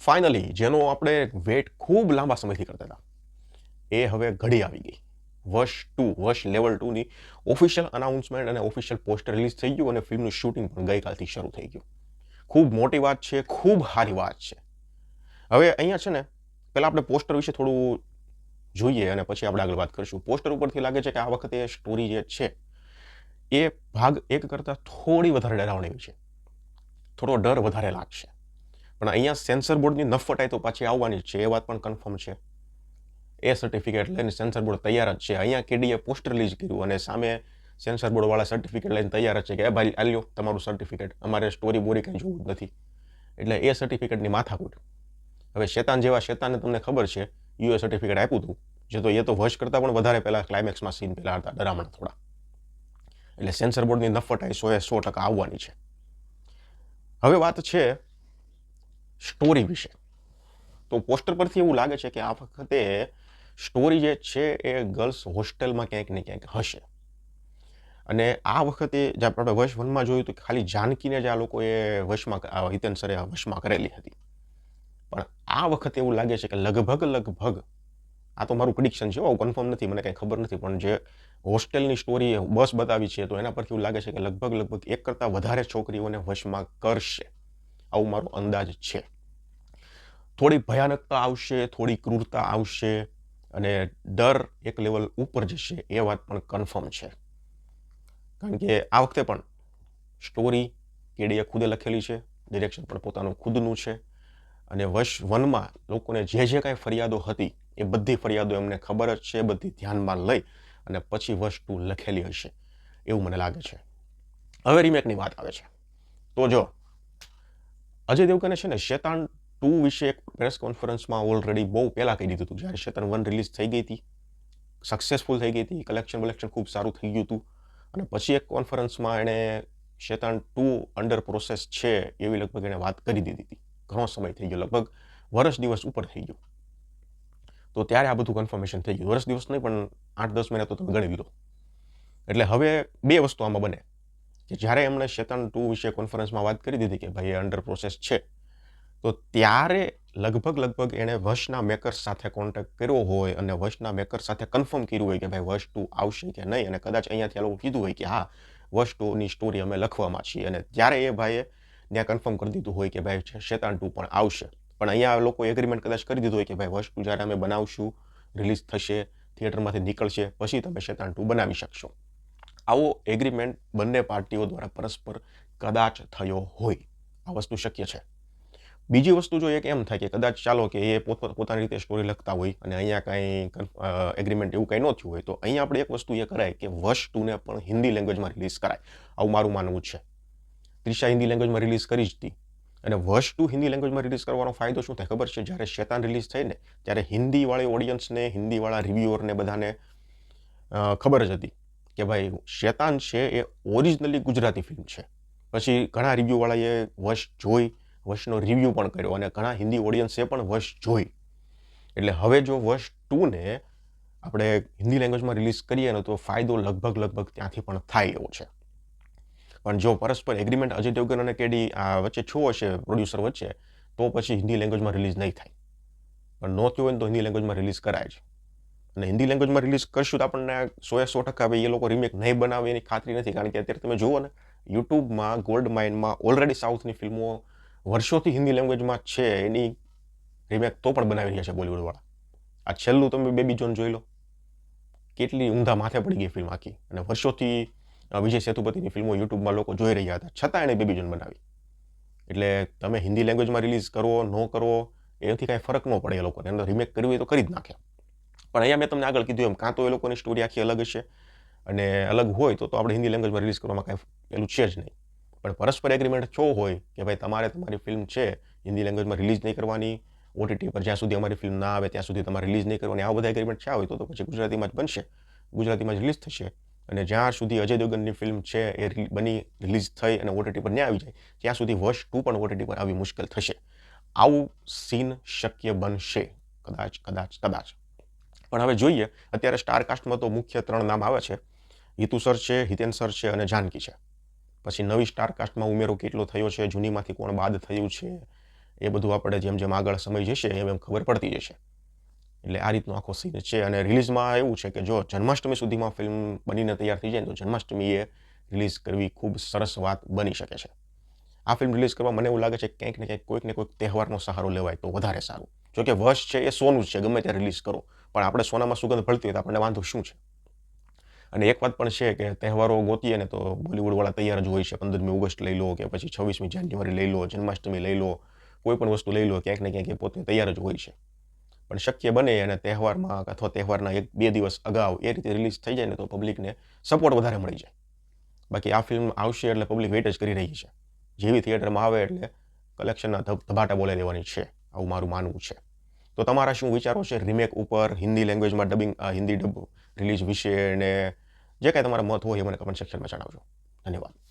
Finally જેનો આપણે wet ખૂબ લાંબા સમયથી કરતા હતા, એ હવે ઘડી આવી ગઈ. વર્ષ ટુ, વર્ષ લેવલ ટુની ઓફિશિયલ અનાઉન્સમેન્ટ અને ઓફિશિયલ પોસ્ટર રિલીઝ થઈ ગયું અને ફિલ્મનું શૂટિંગ પણ ગઈકાલથી શરૂ થઈ ગયું. ખૂબ મોટી વાત છે, ખૂબ સારી વાત છે. હવે અહીંયા છે ને, પહેલાં આપણે પોસ્ટર વિશે થોડું જોઈએ અને પછી આપણે આગળ વાત કરીશું. પોસ્ટર ઉપરથી લાગે છે કે આ વખતે સ્ટોરી જે છે, એ ભાગ એક કરતાં થોડી વધારે ડરાવણી છે. થોડો ડર વધારે લાગશે. પણ અહીંયા સેન્સર બોર્ડની નફટાઈ તો પાછી આવવાની છે, એ વાત પણ કન્ફર્મ છે. એ સર્ટિફિકેટ લઈને સેન્સર બોર્ડ તૈયાર જ છે. અહીંયા કેડીએ પોસ્ટર રિલીઝ કર્યું અને સામે સેન્સર બોર્ડવાળા સર્ટિફિકેટ લઈને તૈયાર જ છે કે ભાઈ, આલ્યો તમારું સર્ટિફિકેટ અમારે સ્ટોરી બોરી કંઈ જોવું જ નથી. એટલે એ સર્ટિફિકેટની માથાકૂટ. હવે શેતાન જેવા શેતાનને તમને ખબર છે, યુએ સર્ટિફિકેટ આપ્યું હતું. જે તો એ તો વશ કરતાં પણ વધારે પહેલાં ક્લાઇમેક્સમાં સીન પહેલાં હતા, ડરામણ થોડા. એટલે સેન્સર બોર્ડની નફટાઈ સો એ સો ટકા આવવાની છે. હવે વાત છે સ્ટોરી વિશે. તો પોસ્ટર પરથી એવું લાગે છે કે આ વખતે સ્ટોરી જે છે એ ગર્લ્સ હોસ્ટેલમાં ક્યાંક ને ક્યાંક હશે. અને આ વખતે જે આપણે વશ વનમાં જોયું તો ખાલી જાનકીને જ આ લોકોએ વશમાં હિતેન સરે વશમાં કરેલી હતી. પણ આ વખતે એવું લાગે છે કે લગભગ લગભગ, આ તો મારું પ્રિડિક્શન છે કન્ફર્મ નથી, મને કાંઈ ખબર નથી, પણ જે હોસ્ટેલની સ્ટોરી બસ બતાવી છે તો એના પરથી એવું લાગે છે કે લગભગ લગભગ એક કરતાં વધારે છોકરીઓને વશમાં કરશે. આવું મારો અંદાજ છે. થોડી ભયાનકતા આવશે, થોડી ક્રૂરતા આવશે અને ડર એક લેવલ ઉપર જશે એ વાત પણ કન્ફર્મ છે. કારણ કે આ વખતે પણ સ્ટોરી કેડીએ ખુદે લખેલી છે ડિરેક્શન પણ પોતાનું ખુદનું છે અને વશ વનમાં લોકોને જે જે કાંઈ ફરિયાદો હતી એ બધી ફરિયાદો એમને ખબર જ છે, બધી ધ્યાનમાં લઈ અને પછી વશ ટુ લખેલી હશે એવું મને લાગે છે. હવે રિમેકની વાત આવે છે. તો જો અજય દેવગને છે ને શેતાન ટુ વિશે એક પ્રેસ કોન્ફરન્સમાં ઓલરેડી બહુ પહેલાં કહી દીધું હતું, જ્યારે શેતાન વન રિલીઝ થઈ ગઈ હતી. સક્સેસફુલ થઈ ગઈ હતી કલેક્શન વલેક્શન ખૂબ સારું થઈ ગયું હતું. અને પછી એક કોન્ફરન્સમાં એણે શેતાન ટુ અંડર પ્રોસેસ છે એવી લગભગ એણે વાત કરી દીધી હતી. ઘણો સમય થઈ ગયો, લગભગ વર્ષ દિવસ ઉપર થઈ ગયું. તો ત્યારે આ બધું કન્ફર્મેશન થઈ ગયું. વર્ષ દિવસ નહીં, પણ આઠ દસ મહિના તો તમે ગણી લીધો એટલે હવે બે વસ્તુ આમાં બને. કે જ્યારે એમણે શેતાન ટુ વિશે કોન્ફરન્સમાં વાત કરી દીધી કે ભાઈ એ અંડર પ્રોસેસ છે, તો ત્યારે લગભગ લગભગ એણે વશના મેકર્સ સાથે કોન્ટેક્ટ કર્યો હોય અને વશના મેકર્સ સાથે કન્ફર્મ કર્યું હોય કે ભાઈ વશ ટુ આવશે કે નહીં અને કદાચ અહીંયાથી લોકો કીધું હોય કે હા વશ ટુની સ્ટોરી અમે લખવામાં છીએ અને ત્યારે એ ભાઈએ ત્યાં કન્ફર્મ કરી દીધું હોય કે ભાઈ શેતાન ટુ પણ આવશે. પણ અહીંયા લોકો એગ્રીમેન્ટ કદાચ કરી દીધું હોય કે ભાઈ વશ ટુ જ્યારે અમે બનાવશું રિલીઝ થશે થિયેટરમાંથી નીકળશે, પછી તમે શેતાન ટુ બનાવી શકશો. આવો એગ્રીમેન્ટ બંને પાર્ટીઓ દ્વારા પરસ્પર કદાચ થયો હોય. આ વસ્તુ શક્ય છે. બીજી વસ્તુ જો એક એમ થાય કે કદાચ ચાલો કે એ પોત, પોતાની રીતે સ્ટોરી લખતા હોય અને અહીંયા કાંઈ એગ્રીમેન્ટ એવું કંઈ ન થયું હોય, તો અહીંયા આપણે એક વસ્તુ એ કરાય કે વશ ટુને પણ હિન્દી લેંગ્વેજમાં રિલીઝ કરાય. આવું મારું માનવું છે. ત્રિશા હિન્દી લેંગ્વેજમાં રિલીઝ કરી જ હતી અને વશ ટુ હિન્દી લેંગ્વેજમાં રિલીઝ કરવાનો ફાયદો શું થાય ખબર છે? જ્યારે શેતાન રિલીઝ થઈ ને ત્યારે હિન્દીવાળી ઓડિયન્સને હિન્દીવાળા રિવ્યુઅરને બધાને ખબર જ હતી. કે ભાઈ શેતાન છે એ ઓરિજિનલી ગુજરાતી ફિલ્મ છે. પછી ઘણા રિવ્યૂવાળાએ વશ જોઈ, વશનો રિવ્યૂ પણ કર્યો અને ઘણા હિન્દી ઓડિયન્સે પણ વશ જોઈ. એટલે હવે જો વશ ટુને આપણે હિન્દી લેંગ્વેજમાં રિલીઝ કરીએ ને તો ફાયદો લગભગ લગભગ ત્યાંથી પણ થાય એવો છે. પણ જો પરસ્પર એગ્રીમેન્ટ અજય દેવગન અને કેડી આ વચ્ચે છો હશે પ્રોડ્યુસર વચ્ચે, તો પછી હિન્દી લેંગ્વેજમાં રિલીઝ નહીં થાય. પણ નો થયું હોય તો હિન્દી લેંગ્વેજમાં રિલીઝ કરાય છે અને હિન્દી લેંગ્વેજમાં રિલીઝ કરશું તો આપણને સો સો ટકા એ લોકો રિમેક નહીં બનાવે એની ખાતરી નથી, કારણ કે અત્યારે તમે જુઓ ને યુટ્યુબમાં ગોલ્ડ માઇન્ડમાં ઓલરેડી સાઉથની ફિલ્મો વર્ષોથી હિન્દી લેંગ્વેજમાં છે, એની રિમેક તો પણ બનાવી રહ્યા છે બોલિવૂડવાળા આ છેલ્લું તમે બેબી જોન જોઈ લો. કેટલી ઊંધા માથે પડી ગઈ ફિલ્મ આખી. અને વર્ષોથી વિજય સેતુપતિની ફિલ્મો યુટ્યુબમાં લોકો જોઈ રહ્યા હતા, છતાં એણે બેબી જોન બનાવી. એટલે તમે હિન્દી લેંગ્વેજમાં રિલીઝ કરો, ન કરો, એથી કાંઈ ફરક ન પડે એ લોકોને. એનો રિમેક કરવી હોય તો કરી જ નાખે. પણ અહીંયા મેં તમને આગળ કીધું એમ, કાં તો એ લોકોની સ્ટોરી આખી અલગ હશે અને અલગ હોય તો આપણે હિન્દી લેંગ્વેજમાં રિલીઝ કરવામાં કાંઈ પેલું છે જ નહીં. પણ પરસ્પર એગ્રીમેન્ટ છો હોય કે ભાઈ તમારે તમારી ફિલ્મ છે, હિન્દી લેંગ્વેજમાં રિલીઝ નહીં કરવાની ઓટીટી પર જ્યાં સુધી અમારી ફિલ્મ ના આવે ત્યાં સુધી તમારે રિલીઝ નહીં કરવાની, આવા બધા એગ્રીમેન્ટ છે હોય તો પછી ગુજરાતીમાં જ બનશે. ગુજરાતીમાં જ રિલીઝ થશે. અને જ્યાં સુધી અજય દેવગનની ફિલ્મ છે એ બની રિલીઝ થઈ અને ઓટીટી પર ન્યા આવી જાય, ત્યાં સુધી વશ ટુ પણ ઓટીટી પર આવી મુશ્કેલ થશે. આવું સીન શક્ય બનશે. કદાચ કદાચ કદાચ. પણ હવે જોઈએ, અત્યારે સ્ટારકાસ્ટમાં તો મુખ્ય ત્રણ નામ આવે છે. હિતુ સર છે, હિતેન સર છે અને જાનકી છે. પછી નવી સ્ટારકાસ્ટમાં ઉમેરો કેટલો થયો છે, જૂનીમાંથી કોણ બાદ થયું છે, એ બધું આપણે જેમ જેમ આગળ સમય જશે, એમ એમ ખબર પડતી જશે. એટલે આ રીતનો આખો સીન છે અને રિલીઝમાં એવું છે કે જો જન્માષ્ટમી સુધીમાં ફિલ્મ બનીને તૈયાર થઈ જાય તો જન્માષ્ટમીએ રિલીઝ કરવી ખૂબ સરસ વાત બની શકે છે. આ ફિલ્મ રિલીઝ કરવા મને એવું લાગે છે ક્યાંક ને ક્યાંક કોઈક ને કોઈક તહેવારનો સહારો લેવાય તો વધારે સારું. જોકે વશ છે એ સોનું જ છે, ગમે ત્યાં રિલીઝ કરો. પણ આપણે સોનામાં સુગંધ ભળતી હોય તો આપણને વાંધો શું છે? અને એક વાત પણ છે કે તહેવારો ગોતીએ ને તો બોલિવૂડવાળા તૈયાર જ હોય છે. પંદરમી ઓગસ્ટ લઈ લો કે પછી છવ્વીસમી જાન્યુઆરી લઈ લો, જન્માષ્ટમી લઈ લો કોઈ પણ વસ્તુ લઈ લો, ક્યાંક ને ક્યાંક એ પોતે તૈયાર જ હોય છે. પણ શક્ય બને અને તહેવારમાં અથવા તહેવારના એક બે દિવસ અગાઉ એ રીતે રિલીઝ થઈ જાય ને તો પબ્લિકને સપોર્ટ વધારે મળી જાય. બાકી આ ફિલ્મ આવશે એટલે પબ્લિક વેઇટ જ કરી રહી છે. જેવી થિયેટરમાં આવે એટલે કલેક્શનના ધબ ધબાટા બોલાવી દેવાની છે. આવું મારું માનવું છે. તો તમારા શું વિચારો છે? રિમેક ઉપર, હિન્દી લેંગ્વેજમાં ડબિંગ હિન્દી ડબ રિલીઝ વિશે અને જે કાંઈ તમારા મત હોય એ મને કમેન્ટ સેક્શનમાં જણાવજો. ધન્યવાદ.